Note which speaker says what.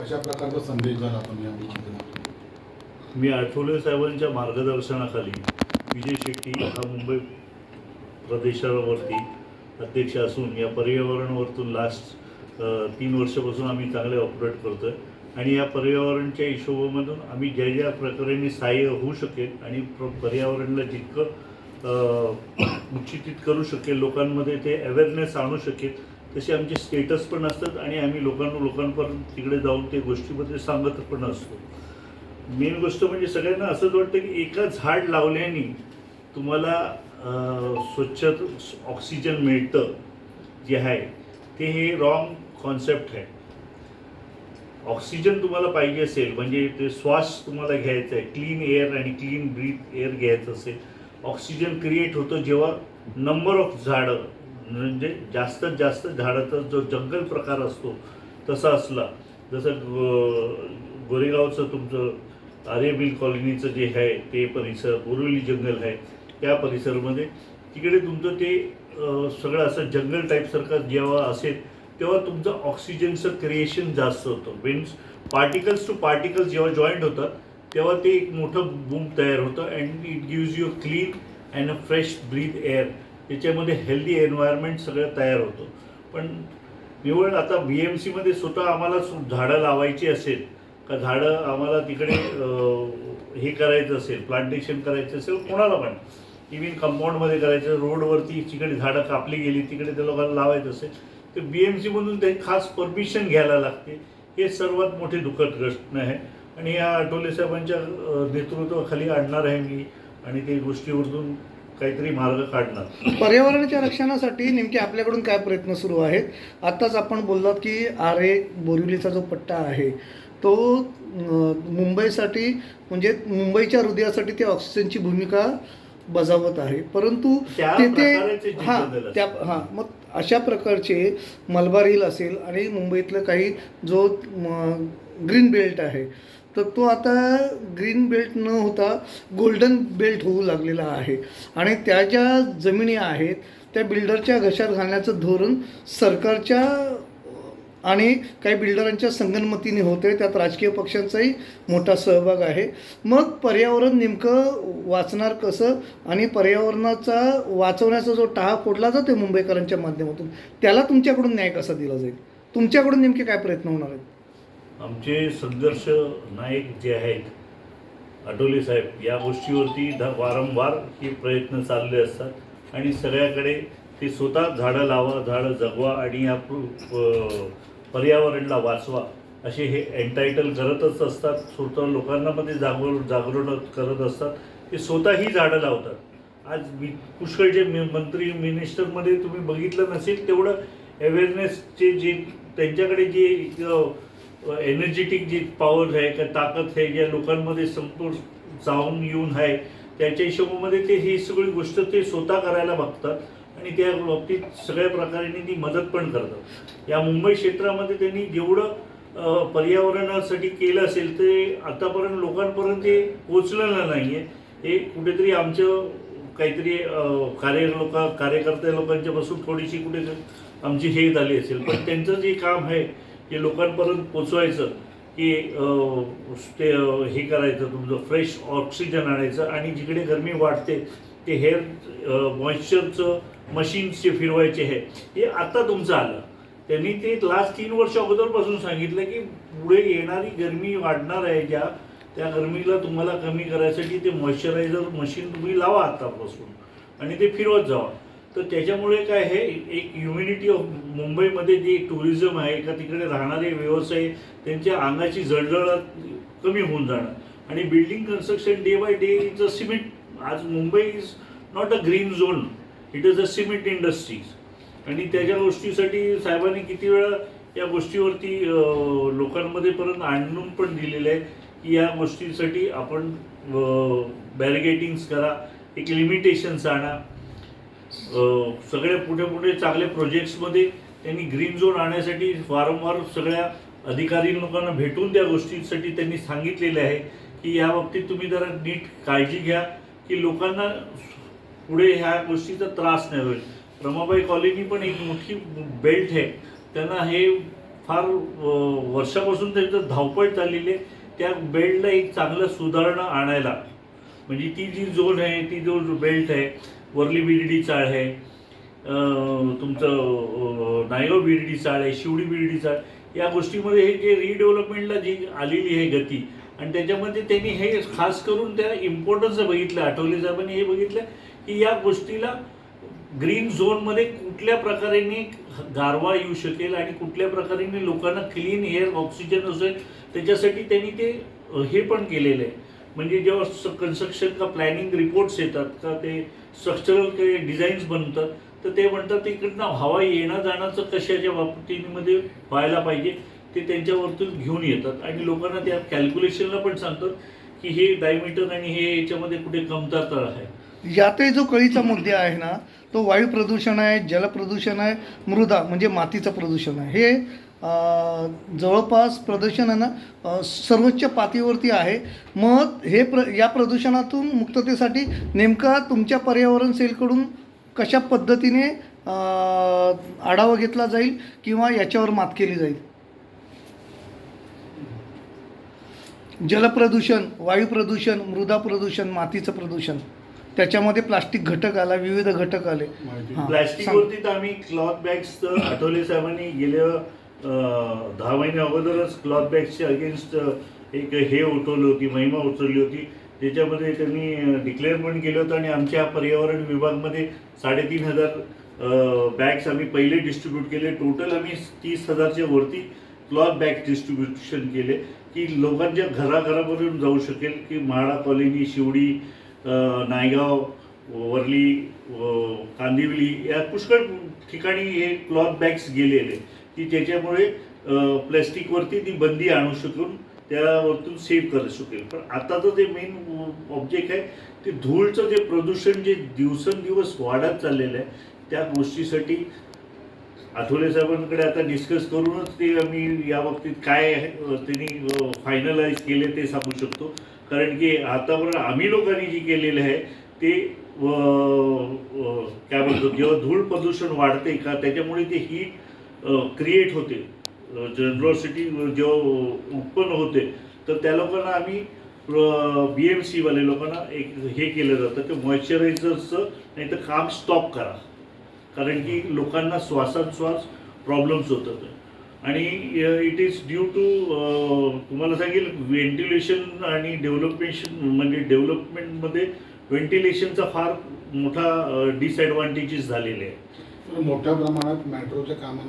Speaker 1: कशा प्रकारचा संदेश झाला आपण या
Speaker 2: मी आठवले साहेबांच्या मार्गदर्शनाखाली विजय शेट्टी हा मुंबई प्रदेशावरती अध्यक्ष असून या पर्यावरणावरतून लास्ट तीन वर्षापासून आम्ही चांगले ऑपरेट करतो आहे आणि या पर्यावरणच्या हिशोबामधून आम्ही ज्या ज्या प्रकारे सहाय्य होऊ शकेल आणि प्र पर्यावरणला जितकं अ, उच्चितित करू शकेल लोकांमध्ये ते अवेअरनेस आणू शकेल तसे आमचे स्टेटस पण असतात आणि आम्ही लोकांना लोकांपर्यंत तिकडे जाऊन ते गोष्टीमध्ये सांगत पण असतो. मेन गोष्ट म्हणजे सगळ्यांना असंच वाटतं की एका झाड लावल्याने तुम्हाला स्वच्छ ऑक्सिजन मिळतं जे आहे ते हे रॉंग कॉन्सेप्ट आहे. ऑक्सिजन तुम्हाला पाहिजे असेल म्हणजे ते श्वास तुम्हाला घ्यायचा आहे क्लीन एअर आणि क्लीन ब्रीथ एअर घ्यायचं असेल ऑक्सिजन क्रिएट होतं जेव्हा नंबर ऑफ झाडं म्हणजे जास्तीत जास्त झाडाचा जो जंगल प्रकार असतो तसा असला जसं गोरेगावचं तुमचं आर्यबिल कॉलनीचं जे आहे ते परिसर बोरिवली जंगल आहे त्या परिसरामध्ये तिकडे तुमचं ते सगळं असं जंगल टाईपसारखं जेव्हा असेल तेव्हा तुमचं ऑक्सिजनचं क्रिएशन जास्त होतं. मीन्स पार्टिकल्स टू पार्टिकल्स जेव्हा जॉईंट होतात तेव्हा ते एक मोठं बूम तयार होतं and it gives you clean and a fresh breath air त्याच्यामध्ये हेल्दी एन्व्हायरमेंट सगळं तयार होतं. पण निवड आता बी एम सीमध्ये स्वतः आम्हाला सु- झाडं लावायची असेल का झाडं आम्हाला तिकडे हे करायचं असेल प्लांटेशन करायचं असेल कोणाला पण. इव्हन कंपाऊंडमध्ये करायचं रोडवरती तिकडे झाडं कापली गेली तिकडे त्या लोकांना लावायचं असेल तर बी एम सीमधून ते खास परमिशन घ्यायला लागते. हे सर्वात मोठी दुःखद प्रश्न आहे. आणि या आठवले साहेबांच्या नेतृत्वाखाली आणणार आहे मी. आणि ते गोष्टीवरून काहीतरी मार्ग काढणार
Speaker 3: पर्यावरणाच्या रक्षणासाठी नेमके आपल्याकडून काय प्रयत्न सुरू आहेत? आत्ताच आपण बोललात की आरे बोरिवलीचा जो पट्टा आहे तो अं, मुंबईसाठी म्हणजे मुंबईच्या हृदयासाठी ते ऑक्सिजनची भूमिका बजावत आहे. परंतु
Speaker 2: त्या
Speaker 3: तिथे हां
Speaker 2: असतात.
Speaker 3: त्या हां मग अशा प्रकारचे मलबार हिल असेल आणि मुंबईतलं काही जो ग्रीन बेल्ट आहे तर तो आता ग्रीन बेल्ट न होता गोल्डन बेल्ट होऊ लागलेला आहे. आणि त्या ज्या जमिनी आहेत त्या बिल्डरच्या घशात घालण्याचं धोरण सरकारच्या आणि काही बिल्डरांच्या संगनमतीने होते त्यात राजकीय पक्षांचाही मोठा सहभाग आहे. मग पर्यावरण नेमकं वाचणार कसं? आणि पर्यावरणाचा वाचवण्याचा जो टाहा फोडला जातो मुंबईकरांच्या माध्यमातून त्याला तुमच्याकडून न्याय कसा दिला जाईल? तुमच्याकडून नेमके काय प्रयत्न होणार आहेत?
Speaker 2: आमचे संघर्ष नायक जे आहेत आठवले साहेब या गोष्टीवरती ध वारंवार हे प्रयत्न चालले असतात. आणि सगळ्याकडे ते स्वतः झाडं लावा झाडं जगवा आणि या प- पर्यावरणला वाचवा असे हे एन्टायटल करतच असतात. स्वतः लोकांनामध्ये जागृ जागरण करत असतात. ते स्वतःही झाडं लावतात. आज मी पुष्कळचे मी मंत्री मिनिस्टरमध्ये तुम्ही बघितलं नसेल तेवढं अवेअरनेसचे जे त्यांच्याकडे जे एनर्जेटिक जी पॉवर आहे का ताकद आहे ज्या लोकांमध्ये संपूर्ण जाऊन येऊन आहे त्याच्या हिशोबामध्ये ते ही सगळी गोष्ट ते स्वतः करायला बघतात आणि त्या बाबतीत सगळ्या प्रकारे ती मदत पण करतात. या मुंबई क्षेत्रामध्ये त्यांनी जेवढं पर्यावरणासाठी केलं असेल ते आतापर्यंत लोकांपर्यंत ते पोचलेलं नाही आहे हे कुठेतरी आमचं काहीतरी कार्य लोक कार्यकर्ते लोकांच्यापासून थोडीशी कुठे आमची हे झाली असेल. पण त्यांचं जे काम आहे ते लोकांपर्यंत पोचवायचं की ते हे करायचं तुमचं फ्रेश ऑक्सिजन आणायचं आणि जिकडे गरमी वाढते ते हेअर मॉइश्चरचं मशीन्सचे फिरवायचे हे हे आता तुमचं आलं. त्यांनी ते लास्ट तीन वर्ष अगोदरपासून सांगितलं की पुढे येणारी गरमी वाढणार आहे ज्या त्या गरमीला तुम्हाला कमी करायसाठी ते मॉइश्चरायझर मशीन तुम्ही लावा आतापासून. आणि ते फिरवत जावा. तर त्याच्यामुळे काय आहे एक ह्युमिनिटी ऑफ मुंबईमध्ये जे टुरिझम आहे का तिकडे राहणारे व्यवसाय त्यांच्या अंगाची जळजळ कमी होऊन जाणार. आणि building construction day by day is a cement आज Mumbai is not a green zone it is a cement industries आणि त्याच्या गोष्टीसाठी साहेबांनी किती वेळा या गोष्टीवरती लोकांमध्ये परत आणून पण दिलेलं आहे की या गोष्टीसाठी आपण बॅरिगेटिंग्स करा एक लिमिटेशन्स आणा. सगळे पुढे पुढे चांगले प्रोजेक्ट्समध्ये त्यांनी ग्रीन झोन आणण्यासाठी वारंवार सगळ्या अधिकारी लोकांना भेटून त्या गोष्टीसाठी त्यांनी सांगितलेले आहे की या बाबतीत तुम्ही जरा नीट काळजी घ्या की लोकांना पुढे ह्या गोष्टीचा त्रास नाही होईल. रमाबाई कॉलनी पण एक मोठी बेल्ट आहे. त्यांना हे फार वर्षापासून त्यांचं धावपळ चाललेली आहे. त्या बेल्टला एक चांगलं सुधारणा आणायला. म्हणजे ती जी झोन आहे ती जो बेल्ट आहे वरली बिर्डी चाळ आहे. तुमचं अं, बिर्डी चाळ आहे शिवडी बिर्डी चाळ या गोष्टीमध्ये हे जे रिडेव्हलपमेंटला जी आलेली आहे गती आणि त्याच्यामध्ये त्यांनी हे खास करून त्या इम्पॉर्टन्स बघितलं आठवले साहेबांनी हे बघितलं की या गोष्टीला ग्रीन झोनमध्ये कुठल्या प्रकारेने गारवा येऊ शकेल आणि कुठल्या प्रकारेने लोकांना क्लीन एअर ऑक्सिजन असेल त्याच्यासाठी त्यांनी ते हे पण केलेलं आहे. म्हणजे जेव्हा कन्स्ट्रक्शन का प्लॅनिंग रिपोर्ट्स येतात का ते स्ट्रक्चरल काही डिझाईन्स बनतात तर ते म्हणतात तिकडनं हवा येणं जाण्याचं कशाच्या बाबतीमध्ये व्हायला पाहिजे ते त्यांच्यावरतून घेऊन येतात. आणि लोकांना त्या कॅल्क्युलेशनला पण सांगतात की हे डायमीटर आणि हे याच्यामध्ये कुठे कमतरता आहे.
Speaker 3: यातही जो कळीचा मुद्दा आहे ना तो वायू प्रदूषण आहे जलप्रदूषण आहे मृदा म्हणजे मातीचं प्रदूषण आहे. हे जवळपास प्रदूषण आहे ना अं, सर्वोच्च पातळीवरती आहे. मग हे प्र या प्रदूषणातून मुक्ततेसाठी नेमका तुमच्या पर्यावरण सेलकडून कशा पद्धतीने आढावा घेतला जाईल किंवा याच्यावर मात केली जाईल? जलप्रदूषण वायू प्रदूषण मृदा प्रदूषण मातीचं प्रदूषण त्याच्यामध्ये प्लास्टिक घटक आला विविध घटक आले.
Speaker 2: प्लॅस्टिकवरती तर आम्ही क्लॉथ बॅग्स आठवले साहेबांनी. गेल्या दहा महिन्या अगोदरच क्लॉथ बॅगच्या अगेन्स्ट एक हे उठवली होती महिमा उचलली होती. त्याच्यामध्ये त्यांनी डिक्लेअर पण केलं होतं आणि आमच्या पर्यावरण विभागमध्ये साडेतीन हजार बॅग्स आम्ही पहिले डिस्ट्रीब्यूट केले. टोटल आम्ही तीस हजारच्या वरती क्लॉथ बॅग डिस्ट्रीब्युशन केले की लोकांच्या घराघरापर्यंत जाऊ शकेल की म्हाडा कॉलनी शिवडी नायगाव वरली कांदिवली या पुष्कळ ठिकाणी हे क्लॉथ बॅग्स गेलेले. की ज्याच्यामुळे प्लॅस्टिकवरती ती बंदी आणू शकून त्यावरतून सेव्ह करू शकेल. पण आताचं जे मेन ऑब्जेक्ट आहे ते धूळचं जे प्रदूषण जे दिवसेंदिवस वाढत चाललेलं आहे त्या गोष्टीसाठी आठवले साहेबांकडे आता डिस्कस करूनच ते आम्ही या बाबतीत काय त्यांनी फायनलाइज केले ते सांगू शकतो. कारण की आतापर्यंत आम्ही लोकांनी जे केलेलं आहे ते काय म्हणतो जेव्हा धूळ प्रदूषण वाढते का त्याच्यामुळे ते हीट क्रिएट होते. जनरॉसिटी जेव्हा उत्पन्न होते तर त्या लोकांना आम्ही बी एम सीवाले लोकांना एक हे केलं जातं की मॉइश्चरायझरचं नाही तर काम स्टॉप करा. कारण की लोकांना श्वासांश्वास प्रॉब्लेम्स होतात. आणि इट इज ड्यू टू तुम्हाला सांगेल व्हेंटिलेशन आणि डेव्हलपमेशन म्हणजे डेव्हलपमेंटमध्ये व्हेंटिलेशनचा फार मोठा डिसॲडव्हान्टेजेस झालेले आहे
Speaker 1: मोठ्या प्रमाणात मेट्रोच्या कामात